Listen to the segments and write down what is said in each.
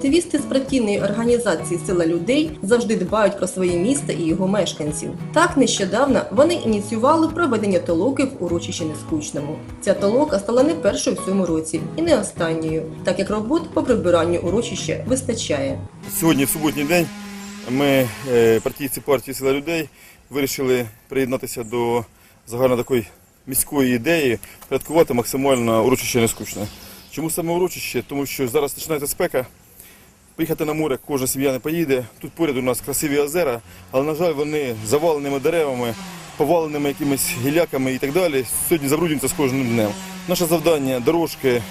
Активісти з партійної організації Сила людей завжди дбають про своє місто і його мешканців. Так нещодавно вони ініціювали проведення толоки в урочищі Нескучному. Ця толока стала не першою в цьому році і не останньою, так як робот по прибиранню урочища вистачає. Сьогодні, в суботній день, ми, е, партійці партії Сила людей, вирішили приєднатися до загально такої міської ідеї порядкувати максимально урочище нескучне. Чому саме урочище? Тому що зараз починається спека. Поїхати на море кожна сім'я не поїде. Тут поряд у нас красиві озера, але, на жаль, вони заваленими деревами, поваленими якимись гіляками і так далі. Сьогодні забруднюються з кожним днем. Наше завдання дорожки,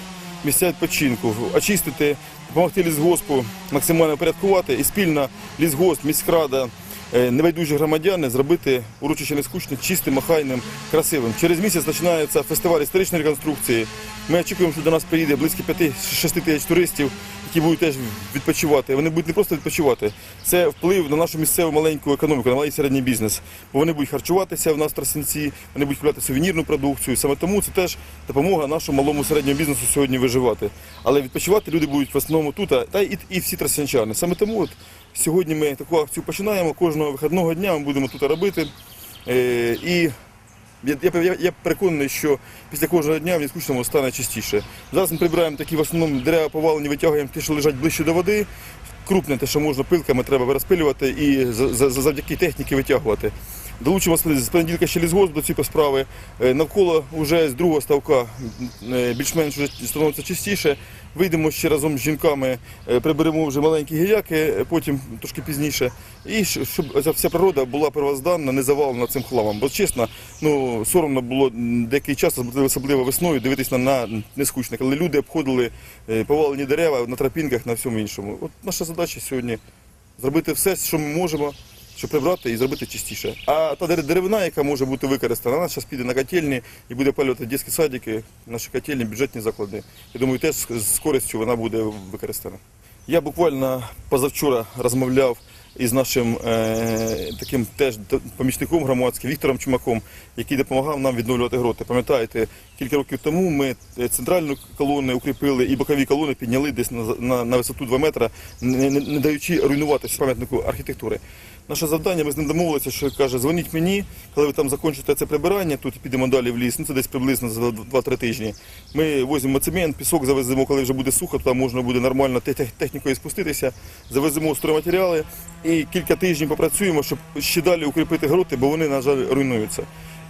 місця відпочинку, очистити, допомогти лісгоспу, максимально порядкувати і спільно лісгосп, міськрада, небайдужі громадяни зробити урочище нескучне, чистим, охайним, красивим. Через місяць починається фестиваль історичної реконструкції. Ми очікуємо, що до нас приїде близько 5-6 тисяч туристів, які будуть теж відпочивати. Вони будуть не просто відпочивати. Це вплив на нашу місцеву маленьку економіку, на малий середній бізнес. Бо вони будуть харчуватися в нас в Тростянці, вони будуть купляти сувенірну продукцію. Саме тому це теж допомога нашому малому середньому бізнесу сьогодні виживати. Але відпочивати люди будуть в основному тут, та і, і всі тростянчани. Саме тому от сьогодні ми таку акцію починаємо. Кожного вихідного дня ми будемо тут робити. Е, і я, я, я, переконаний, що після кожного дня в нескучному стане чистіше. Зараз ми прибираємо такі в основному дерева повалені, витягуємо ті, що лежать ближче до води. Крупне те, що можна пилками, треба розпилювати і за- за- за- завдяки техніці витягувати. Долучимо з понеділка ще лісгосп до цієї справи. Е, Навколо вже з другого ставка е, більш-менш становиться чистіше. Вийдемо ще разом з жінками, е, приберемо вже маленькі гіляки, е, потім трошки пізніше. І щоб ця вся природа була первозданна, не завалена цим хламом. Бо чесно, ну соромно було деякий час, особливо весною, дивитися на нескучне, коли люди обходили е, повалені дерева на тропінках, на всьому іншому. От наша задача сьогодні зробити все, що ми можемо, щоб прибрати і зробити чистіше. А та деревина, яка може бути використана, вона зараз піде на котельні і буде палювати дитячі садики, наші котельні, бюджетні заклади. Я думаю, теж з користю вона буде використана. Я буквально позавчора розмовляв із нашим е, таким теж помічником громадським Віктором Чумаком, який допомагав нам відновлювати гроти. Пам'ятаєте, кілька років тому ми е, центральну колону укріпили і бокові колони підняли десь на, на, на висоту 2 метри, не, не, не даючи руйнуватися пам'ятнику архітектури. Наше завдання, ми з ним домовилися, що каже, дзвоніть мені, коли ви там закінчите це прибирання, тут підемо далі в ліс, ну це десь приблизно за 2-3 тижні. Ми возимо цемент, пісок завеземо, коли вже буде сухо, там можна буде нормально те- те- технікою спуститися, завеземо стройматеріали і кілька тижнів попрацюємо, щоб ще далі укріпити гроти, бо вони, на жаль, руйнуються.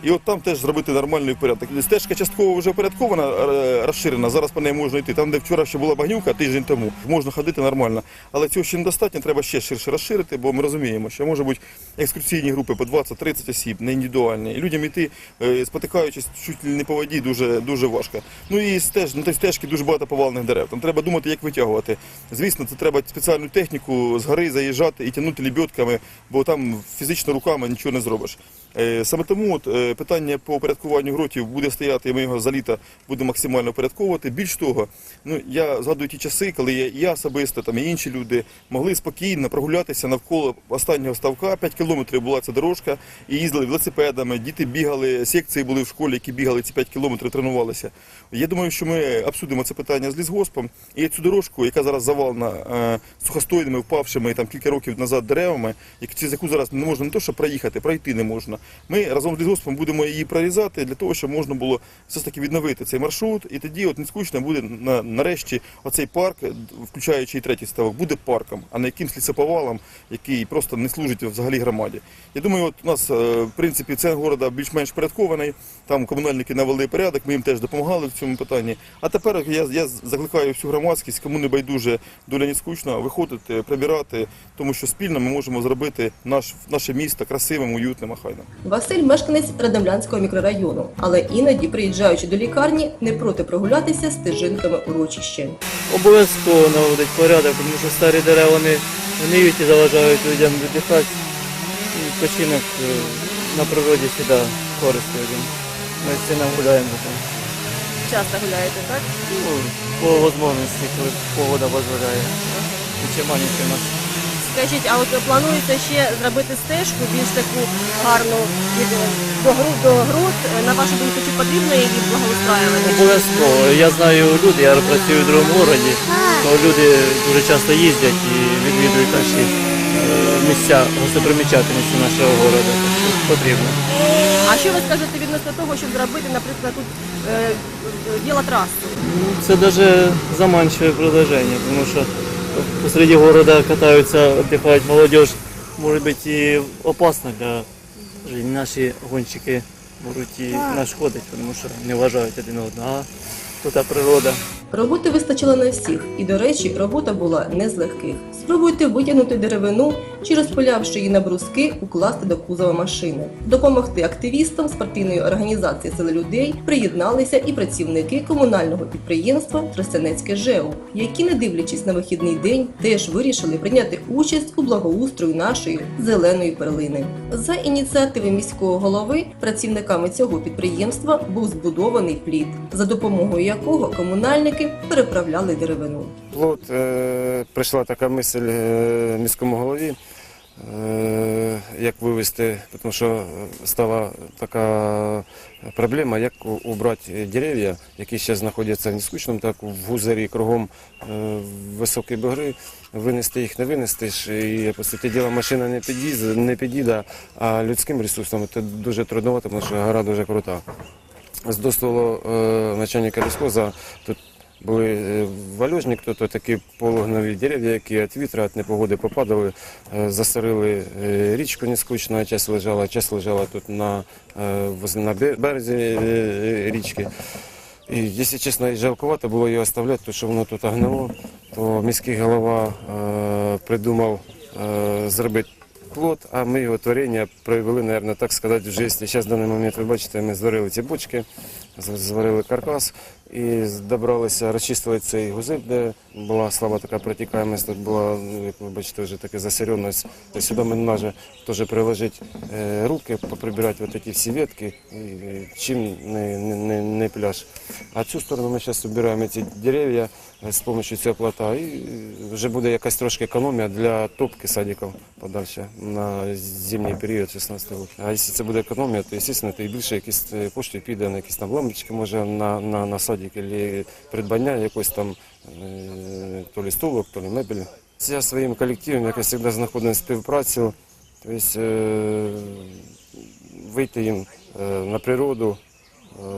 І от там теж зробити нормальний порядок. Стежка частково вже упорядкована, е, розширена. Зараз по неї можна йти. Там, де вчора ще була багнюка, тиждень тому, можна ходити нормально. Але цього ще недостатньо, треба ще ширше розширити, бо ми розуміємо, що може бути екскурсійні групи по 20-30 осіб, не індивідуальні. І людям йти, е, спотикаючись чуть не по воді, дуже, дуже важко. Ну і стеж, на тій стежці дуже багато повалених дерев. Там треба думати, як витягувати. Звісно, це треба спеціальну техніку з гори заїжджати і тягнути лебідками, бо там фізично руками нічого не зробиш. Е, Саме тому от, е, питання по упорядкуванню гротів буде стояти, і ми його за літо будемо максимально упорядковувати. Більш того, ну я згадую ті часи, коли я, я особисто там і інші люди могли спокійно прогулятися навколо останнього ставка. 5 кілометрів була ця дорожка, і їздили велосипедами. Діти бігали, секції були в школі, які бігали ці 5 кілометрів, тренувалися. Я думаю, що ми обсудимо це питання з лісгоспом. І цю дорожку, яка зараз завалена е, сухостойними, впавшими там кілька років назад деревами, як- через яку зараз не можна не то, що проїхати, пройти не можна. Ми разом з лісгоспом будемо її прорізати для того, щоб можна було все ж таки відновити цей маршрут. І тоді от нескучно буде на, нарешті оцей парк, включаючи і третій ставок, буде парком, а не якимсь лісоповалом, який просто не служить взагалі громаді. Я думаю, от у нас е, в принципі центр города більш-менш порядкований. Там комунальники навели порядок, ми їм теж допомагали в цьому питанні. А тепер я, я закликаю всю громадськість, кому не байдуже доля не скучна, виходити, прибирати, тому що спільно ми можемо зробити наш, наше місто красивим, уютним, охайним. Василь мешканець Радомлянського мікрорайону, але іноді, приїжджаючи до лікарні, не проти прогулятися стежинками урочища. Обов'язково наводить порядок, тому що старі дерева вони гниють і заважають людям віддихати. І Відпочинок е, на природі завжди користь людям. Ми всі нам гуляємо там. Часто гуляєте, так? Ну, по можливості, коли погода дозволяє. Чи маленький нас. Скажіть, а от планується ще зробити стежку більш таку гарну від до гру до груд. На вашу думку, чи потрібно її благоустраювати? Обов'язково. Я знаю люди, я працюю в другому городі. то люди дуже часто їздять і відвідують наші е, місця гостопримічательності нашого міста. Потрібно. А що ви скажете відносно того, щоб зробити, наприклад, тут е, велотрасу? Ну, Це даже заманчивое предложение, потому что посреди города катаются, отдыхают молодежь. Может быть и опасно для жизни. Наші гонщики можуть і нашкодити, тому що не вважають один одного. А тут природа. Роботи вистачило на всіх, і, до речі, робота була не з легких. Спробуйте витягнути деревину чи, розпилявши її на бруски, укласти до кузова машини. Допомогти активістам спортивної організації Сили людей приєдналися і працівники комунального підприємства Тростянецьке ЖЕУ, які, не дивлячись на вихідний день, теж вирішили прийняти участь у благоустрою нашої зеленої перлини. За ініціативи міського голови працівниками цього підприємства був збудований плід, за допомогою якого комунальники переправляли деревину. Плот е, прийшла така мисль е, міському голові, е, як вивезти, тому що стала така проблема, як убрати дерев'я, які зараз знаходяться в Нескучному, так в Гузарі кругом е, високі бугри, винести їх не винестиш. І, по суті діла, машина не під'їзд, не під'їде, а людським ресурсом це дуже трудновато, тому що гора дуже крута. З дозволу е, начальника лісхоза тут були е, вальожник, то, то такі пологнові дерев'я, які від вітра, від непогоди попадали, е, засорили е, річку нескучно, а час лежала, час лежала тут на, на березі річки. І, якщо чесно, і жалкувато було її оставляти, тому що воно тут гнило, то міський голова придумав зробити плод, а ми його творення привели, мабуть, так сказати, в житті. Зараз в даний момент, ви бачите, ми зварили ці бочки, зварили каркас і добралися, розчистили цей гузель, де була слаба така протікаємість, тут була, як ви бачите, вже така засеренність. То сюди ми може теж приложити е, руки, поприбирати от ці всі ветки, чим не, не, не, не пляж. А цю сторону ми зараз збираємо ці дерев'я е, з допомогою цього плота, і е, вже буде якась трошки економія для топки садиків подальше на зимній період 16 років. А якщо це буде економія, то, звісно, то і більше якісь коштів піде на якісь там лампочки, може на, на, на садик, або придбання якось там е, то лі столок, то лі мебелі. Я своїм колективом, як я завжди знаходив співпрацю, тобто е, вийти їм е, на природу.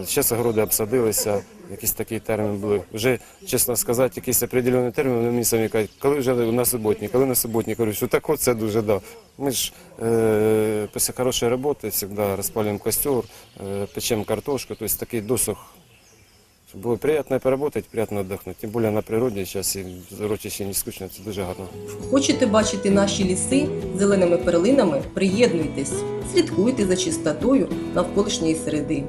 Зараз огороди обсадилися, якісь такі терміни були. Вже, чесно сказати, якийсь определений термін, вони мені самі кажуть, коли вже на суботні, коли на суботні. Кажу, що так це дуже да. Ми ж е, після хорошої роботи завжди розпалюємо костер, е, печемо картошку, тобто такий досуг. Було приємно поработати, приємно віддохнути. Тим більше на природі зараз і в не скучно, це дуже гарно. Хочете бачити наші ліси зеленими перлинами? Приєднуйтесь, слідкуйте за чистотою навколишньої середи.